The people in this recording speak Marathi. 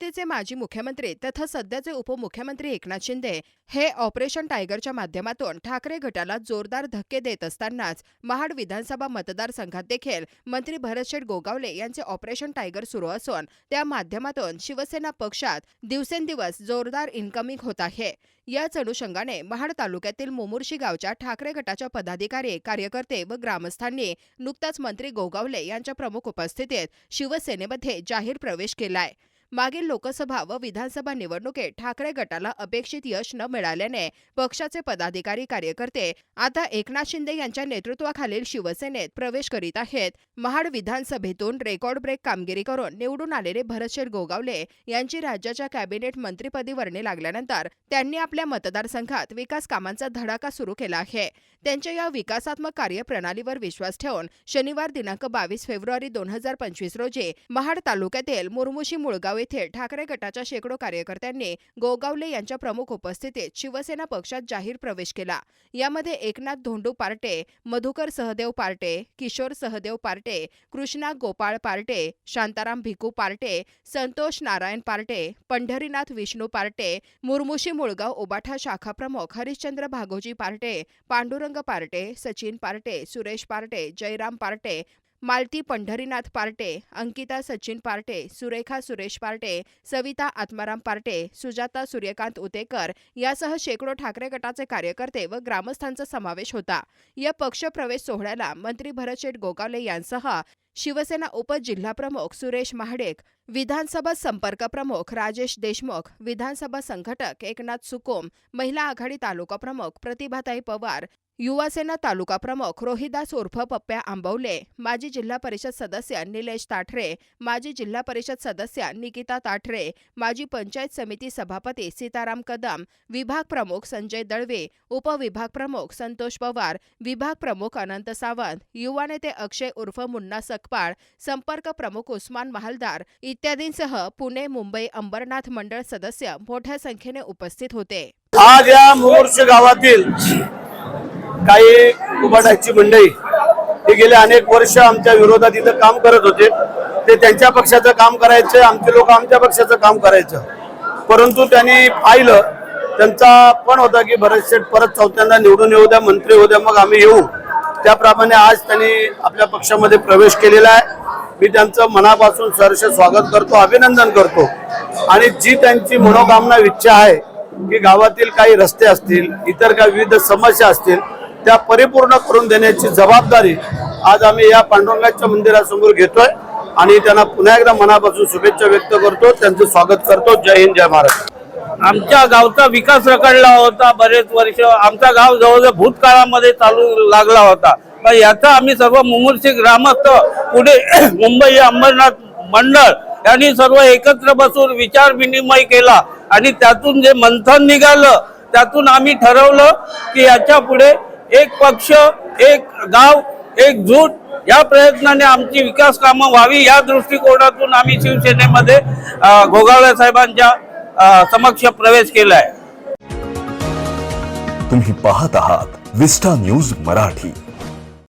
महायुतीचे माजी मुख्यमंत्री तथा सध्याचे उपमुख्यमंत्री एकनाथ शिंदे हे ऑपरेशन टायगरच्या माध्यमातून ठाकरे गटाला जोरदार धक्के देत असतानाच महाड विधानसभा मतदारसंघात देखील मंत्री भरतशेठ गोगावले यांचे ऑपरेशन टायगर सुरू असून त्या माध्यमातून शिवसेना पक्षात दिवसेंदिवस जोरदार इन्कमिंग होत आहे. याच अनुषंगाने महाड तालुक्यातील मोमुर्शी गावच्या ठाकरे गटाच्या पदाधिकारी कार्यकर्ते व ग्रामस्थांनी नुकताच मंत्री गोगावले यांच्या प्रमुख उपस्थितीत शिवसेनेमध्ये जाहीर प्रवेश केलाय. मागील लोकसभा व विधानसभा निवडणुकीत ठाकरे गटाला अपेक्षित यश न मिळाल्याने पक्षाचे पदाधिकारी कार्यकर्ते आता एकनाथ शिंदे यांच्या नेतृत्वाखालील शिवसेनेत प्रवेश करीत आहेत. महाड विधानसभेतून रेकॉर्ड ब्रेक कामगिरी करून निवडून आलेले भरतशेठ गोगावले यांची राज्याच्या कॅबिनेट मंत्रीपदी वर्णी लागल्यानंतर त्यांनी आपल्या मतदारसंघात विकास कामांचा धडाका सुरू केला आहे. त्यांच्या या विकासात्मक कार्यप्रणालीवर विश्वास ठेवून शनिवार दिनांक बावीस फेब्रुवारी दोन हजार पंचवीस रोजी महाड तालुक्यातील मुरमुशी मुळगाव येथे ठाकरे गटाच्या शेकडो कार्यकर्त्यांनी गोगावले यांच्या प्रमुख उपस्थितीत शिवसेना पक्षात जाहीर प्रवेश केला. यामध्ये एकनाथ धोंडू पार्टे मधुकर सहदेव पार्टे किशोर सहदेव पार्टे कृष्णा गोपाळ पार्टे शांताराम भिकू पार्टे संतोष नारायण पार्टे पंढरीनाथ विष्णू पार्टे मुरमुशी मुळगाव ओबाठा शाखा प्रमुख हरिश्चंद्र भागोजी पार्टे पांडुरंग पार्टे सचिन पार्टे सुरेश पार्टे जयराम पार्टे मालती पंढरीनाथ पार्टे अंकिता सचिन पार्टे सुरेखा सुरेश पार्टे सविता आत्माराम पार्टे सुजाता सूर्यकांत उतेकर यासह शेकडो ठाकरे गटाचे कार्यकर्ते व ग्रामस्थांचा समावेश होता. या पक्षप्रवेश सोहळ्याला मंत्री भरतशेठ गोगावले यांसह शिवसेना उपजिल्हाप्रमुख सुरेश महाडेक विधानसभा संपर्क प्रमुख राजेश देशमुख विधानसभा संघटक एकनाथ सुकोम महिला आघाडी तालुका प्रमुख प्रतिभाताई पवार युवासेना तालुका प्रमुख रोहिदास उर्फ पप्प्या आंबवले माजी जिल्हा परिषद सदस्य निलेश ताठरे माजी जिल्हा परिषद सदस्य निकिता ताठरे माजी पंचायत समिती सभापती सीताराम कदम विभाग प्रमुख संजय दळवे उपविभाग प्रमुख संतोष पवार विभाग प्रमुख अनंत सावंत युवा नेते अक्षय उर्फ मुन्ना सकपाळ संपर्क प्रमुख उस्मान महालदार इत्यादींसह पुणे मुंबई अंबरनाथ मंडळ सदस्य मोठ्या संख्येने उपस्थित होते. आज या गावातील काही कुबाटाची मंडळी हे गेले अनेक वर्ष आमच्या विरोधात इथं काम करत होते. ते त्यांच्या पक्षाचं काम करायचं आमचे लोक आमच्या पक्षाचं काम करायचं. परंतु त्यांनी पाहिलं त्यांचा पण होता की भरत शेठ परत चौथ्यांदा निवडून येऊ द्या मंत्री होऊ द्या मग आम्ही येऊ. त्याप्रमाणे आज त्यांनी आपल्या पक्षामध्ये प्रवेश केलेला आहे. मी त्यांचं मनापासून सहर्ष स्वागत करतो अभिनंदन करतो. आणि जी त्यांची मनोकामना इच्छा आहे की गावातील काही रस्ते असतील इतर काही विविध समस्या असतील त्या परिपूर्ण करून देण्याची जबाबदारी आज आम्ही या पांडुरंगाच्या मंदिरासमोर घेतोय आणि त्यांना पुन्हा एकदा मनापासून शुभेच्छा व्यक्त करतो त्यांचं स्वागत करतो. जय हिंद जय महाराष्ट्र आमच्या गावचा विकास रखडला होता बरेच वर्ष. आमचा गाव जवळजवळ भूतकाळामध्ये चालू लागला होता. पण याचा आम्ही सर्व मुमूर्षी ग्रामस्थ पुढे मुंबई अंबरनाथ मंडळ यांनी सर्व एकत्र बसून विचार विनिमय केला. आणि त्यातून जे मंथन निघालं त्यातून आम्ही ठरवलं की याच्यापुढे एक पक्ष एक गाव एक झूट या प्रयत्नाने आमची विकास कामं व्हावी या दृष्टिकोनातून आम्ही शिवसेनेमध्ये अं, साहेबांच्या समक्ष प्रवेश केलाय. तुम्ही पाहत आहात विस्टा न्यूज मराठी.